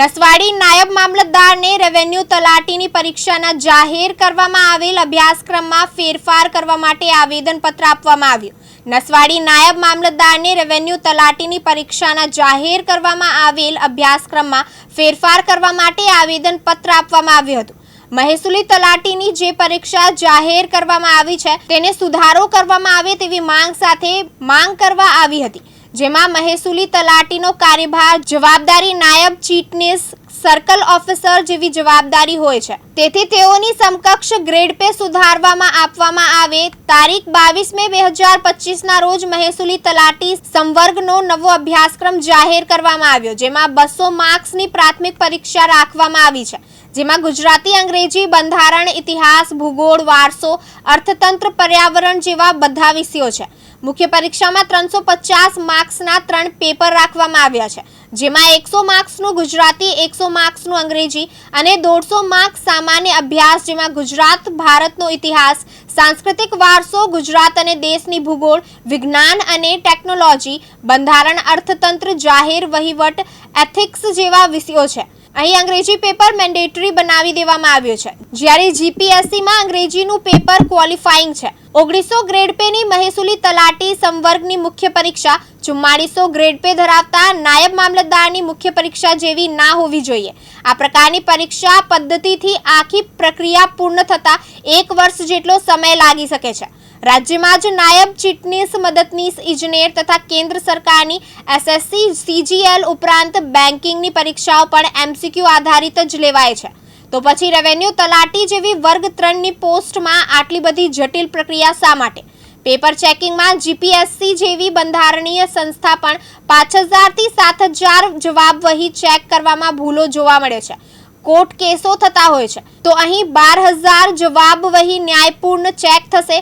નસવાડી નાયબ મામલતદારને રેવન્યુ તલાટીની પરીક્ષાના જાહેર કરવામાં આવેલ અભ્યાસક્રમમાં ફેરફાર કરવા માટે આવેદનપત્ર આપવામાં આવ્યું. નસવાડી નાયબ મામલતદારને રેવન્યુ તલાટીની પરીક્ષાના જાહેર કરવામાં આવેલ અભ્યાસક્રમમાં ફેરફાર કરવા માટે આવેદનપત્ર આપવામાં આવ્યું હતું. મહેસૂલી તલાટીની જે પરીક્ષા જાહેર કરવામાં આવી છે, તેને સુધારો કરવામાં આવે તેવી માંગ સાથે માંગ કરવા આવી હતી. જેમાં મહેસૂલી તલાટીનો કાર્યભાર, જવાબદારી નાયબ ચીટનીસ સર્કલ ઓફિસર જેવી જવાબદારી હોય છે. તેથી તેઓની સમકક્ષ ગ્રેડ પે સુધારવામાં આપવામાં આવે. તારીખ બાવીસ મે બે હજાર પચીસના રોજ મહેસૂલી તલાટી સંવર્ગનો નવો અભ્યાસક્રમ જાહેર કરવામાં આવ્યો, જેમાં બસો માર્ક્સની પ્રાથમિક પરીક્ષા રાખવામાં આવી છે. જેમાં ગુજરાતી, અંગ્રેજી, બંધારણ, ઇતિહાસ, ભૂગોળ, વારસો, અર્થતંત્ર, પર્યાવરણ જેવા બધા વિષયો છે. મુખ્ય પરીક્ષામાં ત્રણસો પચાસ માર્ક્સના ત્રણ પેપર રાખવામાં આવ્યા છે, જેમાં એકસો માર્ક્સનું ગુજરાતી, એકસો માર્ક્સનું અંગ્રેજી અને દોઢસો માર્ક્સ સામાન્ય અભ્યાસ, જેમાં ગુજરાત, ભારતનો ઇતિહાસ, સાંસ્કૃતિક વારસો, ગુજરાત અને દેશની ભૂગોળ, વિજ્ઞાન અને ટેકનોલોજી, બંધારણ, અર્થતંત્ર, જાહેર વહીવટ, એથિક્સ જેવા વિષયો છે. અહીં અંગ્રેજી પેપર મેન્ડેટરી બનાવી દેવામાં આવ્યું છે. જ્યારે જીપીએસસીમાં અંગ્રેજીનું પેપર ક્વોલિફાઈંગ છે. ઓગણીસો ગ્રેડ પેની મહેસૂલી તલાટી સંવર્ગની મુખ્ય પરીક્ષા ચુમ્માળીસો ગ્રેડ પે ધરાવતા નાયબ મામલતદારની મુખ્ય પરીક્ષા જેવી ના હોવી જોઈએ. આ પ્રકારની પરીક્ષા પદ્ધતિથી આખી પ્રક્રિયા પૂર્ણ થતાં એક વર્ષ જેટલો સમય લાગી શકે છે. રાજ્યમાં જ નાયબ ચીટનીસ મદદનીશ ઇજનેર તથા કેન્દ્ર સરકારની એસએસસી, સીજીએલ ઉપરાંત બેન્કિંગની પરીક્ષાઓ પણ એમસીક્યુ આધારિત જ લેવાય છે. તો પછી રેવન્યુ તલાટી જેવી વર્ગ ત્રણની પોસ્ટમાં આટલી બધી જટિલ પ્રક્રિયા શા માટે? પેપર ચેકિંગમાં જીપીએસસી જેવી બંધારણીય સંસ્થા પણ પાંચ હજારથી સાત હજાર જવાબ વહી ચેક કરવામાં ભૂલો જોવા મળે છે. કોર્ટ કેસો થતા હોય છે. તો અહીં બાર હજાર જવાબ વહી ન્યાયપૂર્ણ ચેક થશે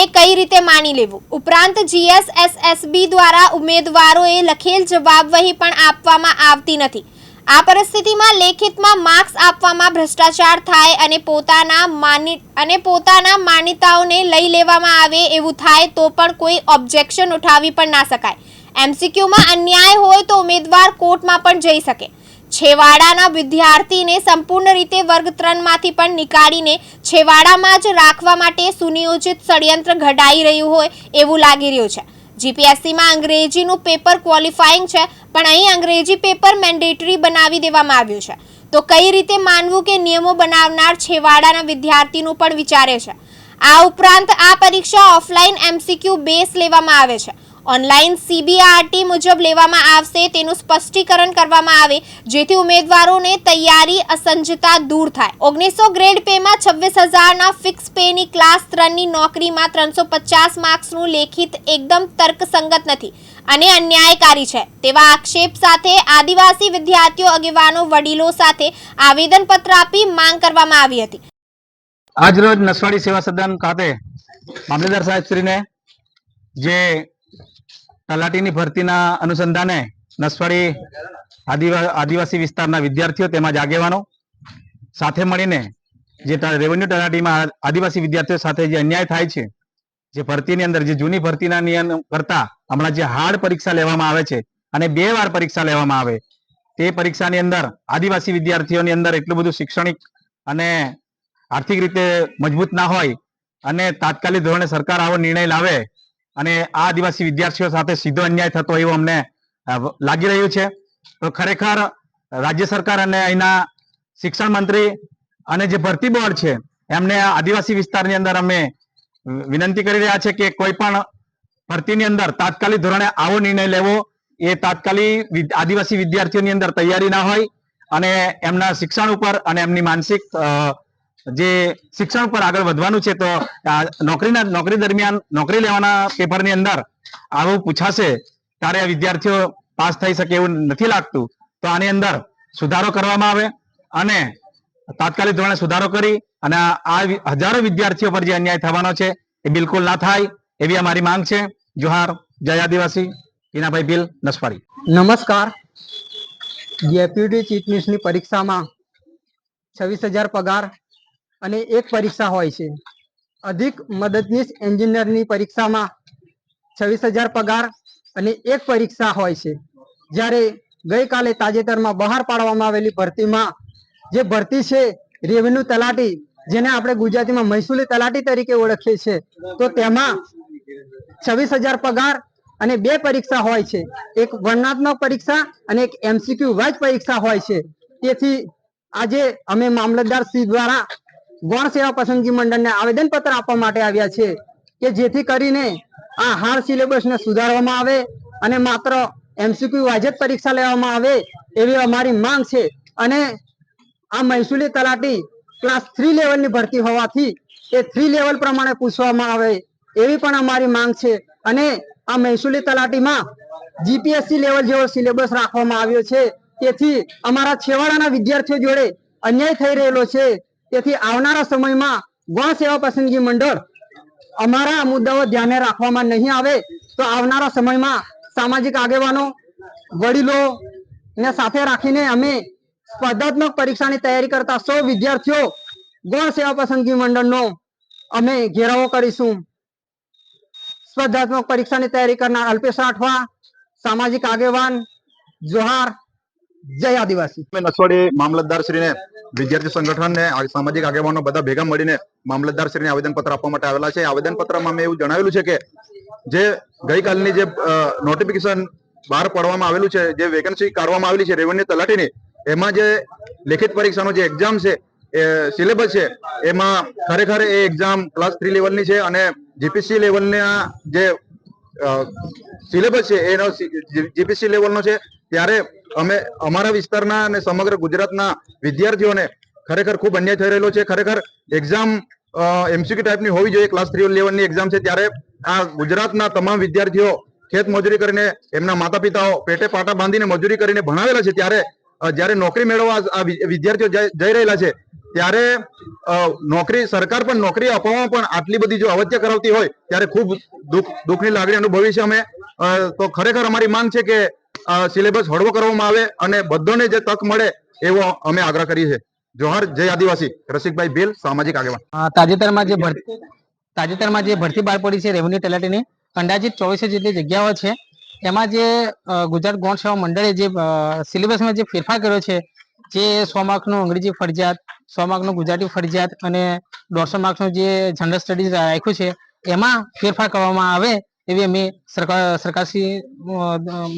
એ કઈ રીતે માની લેવું? ઉપરાંત જીએસએસએસબી દ્વારા ઉમેદવારોએ લખેલ જવાબવહી પણ આપવામાં આવતી નથી. આ પરિસ્થિતિમાં લેખિતમાં માર્ક્સ આપવામાં ભ્રષ્ટાચાર થાય અને પોતાના માની, અને પોતાના માન્યતાઓને લઈ લેવામાં આવે એવું થાય તો પણ કોઈ ઓબ્જેક્શન ઉઠાવી પણ ના શકાય. એમસીક્યુમાં અન્યાય હોય તો ઉમેદવાર કોર્ટમાં પણ જઈ શકે. છેવાડાના વિદ્યાર્થીને સંપૂર્ણ રીતે વર્ગ ત્રણમાંથી પણ નીકાળીને છેવાડામાં જ રાખવા માટે સુનિયોજિત ષડયંત્ર ઘડાઈ રહ્યું હોય એવું લાગી રહ્યું છે. જીપીએસસીમાં અંગ્રેજીનું પેપર ક્વોલિફાઈંગ છે, પણ અહીં અંગ્રેજી પેપર મેન્ડેટરી બનાવી દેવામાં આવ્યું છે. તો કઈ રીતે માનવું કે નિયમો બનાવનાર છેવાડાના વિદ્યાર્થીનું પણ વિચારે છે. આ ઉપરાંત આ પરીક્ષા ઓફલાઈન એમસીક્યુ બેસ લેવામાં આવે છે. ઓનલાઈન સીબીઆરટી મુજબ લેવામાં આવશે, તેનું સ્પષ્ટીકરણ કરવામાં આવે, જેથી ઉમેદવારોને તૈયારી અસંજતા દૂર થાય. ઓગણીસો ગ્રેડ પેમાં છવ્વીસ હજારના ફિક્સ પેની ક્લાસ ત્રણની નોકરીમાં ત્રણસો પચાસ માર્ક્સનું લેખિત એકદમ તર્કસંગત નથી અને અન્યાયકારી છે. તેવા આક્ષેપ સાથે આદિવાસી વિદ્યાર્થીઓ આગેવાનો વડીલો સાથે આવેદનપત્ર આપી માંગ કરવામાં આવી હતી. આજરોજ નસવાડી સેવા સદન ખાતે મામલેદાર સાહેબશ્રીને જે તલાટીની ભરતીના અનુસંધાને નસવાડી આદિવા, આદિવાસી વિસ્તારના વિદ્યાર્થીઓ તેમજ આગેવાનો સાથે મળીને જે રેવન્યુ તલાટીમાં આદિવાસી વિદ્યાર્થીઓ સાથે જે અન્યાય થાય છે, જે ભરતીની અંદર, જે જૂની ભરતીના નિયમ કરતા હમણાં જે હાર્ડ પરીક્ષા લેવામાં આવે છે અને બે વાર પરીક્ષા લેવામાં આવે, તે પરીક્ષાની અંદર આદિવાસી વિદ્યાર્થીઓની અંદર એટલું બધું શૈક્ષણિક અને આર્થિક રીતે મજબૂત ના હોય અને તાત્કાલિક ધોરણે સરકાર આવો નિર્ણય લાવે અને આદિવાસી વિદ્યાર્થીઓ સાથે સીધો અન્યાય થતો એવું અમને લાગી રહ્યું છે. તો ખરેખર રાજ્ય સરકાર અને અહીંના શિક્ષણ મંત્રી અને જે ભરતી બોર્ડ છે, એમને આદિવાસી વિસ્તારની અંદર અમે વિનંતી કરી રહ્યા છે કે કોઈ પણ ભરતીની અંદર તાત્કાલિક ધોરણે આવો નિર્ણય લેવો. એ તાત્કાલિક આદિવાસી વિદ્યાર્થીઓની અંદર તૈયારી ના હોય અને એમના શિક્ષણ ઉપર અને એમની માનસિક જે શિક્ષણ પર આગળ વધવાનું છે તો નોકરીના, નોકરી દરમિયાન નોકરી લેવાના પેપરની અંદર આવું પૂછાશે ત્યારે વિદ્યાર્થીઓ પાસ થઈ શકે એવું નથી લાગતું, તો આની અંદર સુધારો કરવામાં આવે અને તાત્કાલિક ધોરણે સુધારો કરી અને આ હજારો વિદ્યાર્થીઓ પર જે અન્યાય થવાનો છે એ બિલકુલ ના થાય એવી અમારી માંગ છે. જોહાર, જય આદિવાસી હિનાભાઈ બિલ નસવારી નમસ્કાર. ડેપ્યુટી ચીફ મિનિસ્ટરની પરીક્ષામાં છવ્વીસ હજાર પગાર અને એક પરીક્ષા હોય છે. અધિક મદદનીશ એન્જિનિયરની પરીક્ષામાં છવ્વીસ હજાર પગાર અને એક પરીક્ષા હોય છે. જ્યારે ગઈકાલે તાજેતરમાં બહાર પાડવામાં આવેલી ભરતીમાં જે ભરતી છે રેવન્યુ તલાટી, જેને આપણે ગુજરાતીમાં મહેસૂલી તલાટી તરીકે ઓળખીએ છીએ, તો તેમાં છવ્વીસ હજાર પગાર અને બે પરીક્ષા હોય છે. એક વર્ણનાત્મક પરીક્ષા અને એક એમસીક્યુ વાઇઝ પરીક્ષા હોય છે. તેથી આજે અમે મામલતદાર શ્રી દ્વારા ગૌણ સેવા પસંદગી મંડળને આવેદન પત્ર આપવા માટે આવ્યા છે કે જેથી કરીને આ હાર સિલેબસને સુધારવામાં આવે અને માત્ર એમસીક્યુ વાજબ પરીક્ષા લેવામાં આવે એવી અમારી માંગ છે. અને આ મહેસૂલી તલાટી ક્લાસ થ્રી લેવલની ભરતી હોવાથી એ થ્રી લેવલ પ્રમાણે પૂછવામાં આવે એવી પણ અમારી માંગ છે. અને આ મહેસૂલી તલાટીમાં જીપીએસસી લેવલ જેવો સિલેબસ રાખવામાં આવ્યો છે. તેથી અમારા છેવાડાના વિદ્યાર્થીઓ જોડે અન્યાય થઈ રહેલો છે. તેથી આવનારા સમયમાં ગૌણ સેવા પસંદગી મંડળ અમારા મુદ્દાઓ ધ્યાને રાખવામાં નહીં આવે તો આવનારા સમયમાં સામાજિક આગેવાનો, વડીલો ને સાથે રાખીને અમે સ્પર્ધાત્મક પરીક્ષાની તૈયારી કરતા સૌ વિદ્યાર્થીઓ ગૌણ સેવા પસંદગી મંડળનો અમે ઘેરાવો કરીશું. સ્પર્ધાત્મક પરીક્ષાની તૈયારી કરનાર અલ્પેશ રાઠવા, સામાજિક આગેવાન, જોહાર જય આદિવાસી. અમે નસવાડી મામલતદાર શ્રીને, વિદ્યાર્થી સંગઠનને સામાજિક આગેવાનો બધા ભેગા મળીને મામલતદાર શ્રીને આવેદન પત્ર આપવા માટે આવેલા છે. આવેદન પત્રમાં અમે એવું જણાવેલું છે કે, જે ગઈકાલની જે નોટિફિકેશન બહાર પાડવામાં આવેલું છે, જે વેકેન્સી કાઢવામાં આવેલી છે રેવન્યુ તલાટીની, એમાં જે લેખિત પરીક્ષાનો જે એક્ઝામ છે, એ સિલેબસ છે, એમાં ખરેખર એ એક્ઝામ ક્લાસ થ્રી લેવલની છે અને જીપીસી લેવલના જે સિલેબસ છે, એનો જીપીસી લેવલનો છે. ત્યારે અમે અમારા વિસ્તારના અને સમગ્ર ગુજરાતના વિદ્યાર્થીઓને ખરેખર ખૂબ અન્યાય થઈ રહેલો છે. ખરેખર એક્ઝામ એમસીક્યુ ટાઈપની હોવી જોઈએ ક્લાસ થ્રી લેવલની એક્ઝામ છે. ત્યારે આ ગુજરાતના તમામ વિદ્યાર્થીઓ ખેત મજૂરી કરીને એમના માતા પિતાઓ પેટે પાટા બાંધીને મજૂરી કરીને ભણાવેલા છે. ત્યારે જ્યારે નોકરી મેળવવા વિદ્યાર્થીઓ જઈ રહેલા છે ત્યારે નોકરી, સરકાર પણ નોકરી અપાવવા પણ આટલી બધી જો અવત્ય કરાવતી હોય, ત્યારે ખૂબ દુઃખ, દુઃખની લાગણી અનુભવી છે અમે. તો ખરેખર અમારી માંગ છે કે સિલેબસ હળવો કરવામાં આવે અને બધાને જે તક મળે એવો અમે આગ્રહ કરીએ છીએ. જોહર, જય આદિવાસી. રસિકભાઈ ભીલ, સામાજિક આગેવાન. તાજેતરમાં જે ભરતી, તાજેતરમાં જે ભરતી બહાર પડી છે રેવન્યુ તલાટીની, અંદાજિત ચોવીસો જેટલી જગ્યાઓ છે. એમાં જે ગુજરાત ગૌણ સેવા મંડળે જે સિલેબસમાં જે ફેરફાર કર્યો છે જે સો માર્કનું અંગ્રેજી ફરજિયાત, સો માર્કનું ગુજરાતી ફરજિયાત અને દોઢસો માર્કનું જે જનરલ સ્ટડીઝ રાખ્યું છે, એમાં ફેરફાર કરવામાં આવે એવી અમે સરકાર, સરકારશ્રી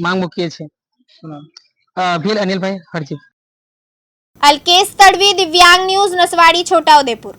માંગ મૂકીએ છીએ. ભીલ અનિલભાઈ હરજી. અલ્કેશ તડવી, દિવ્યાંગ ન્યૂઝ, નસવાડી, છોટાઉદેપુર.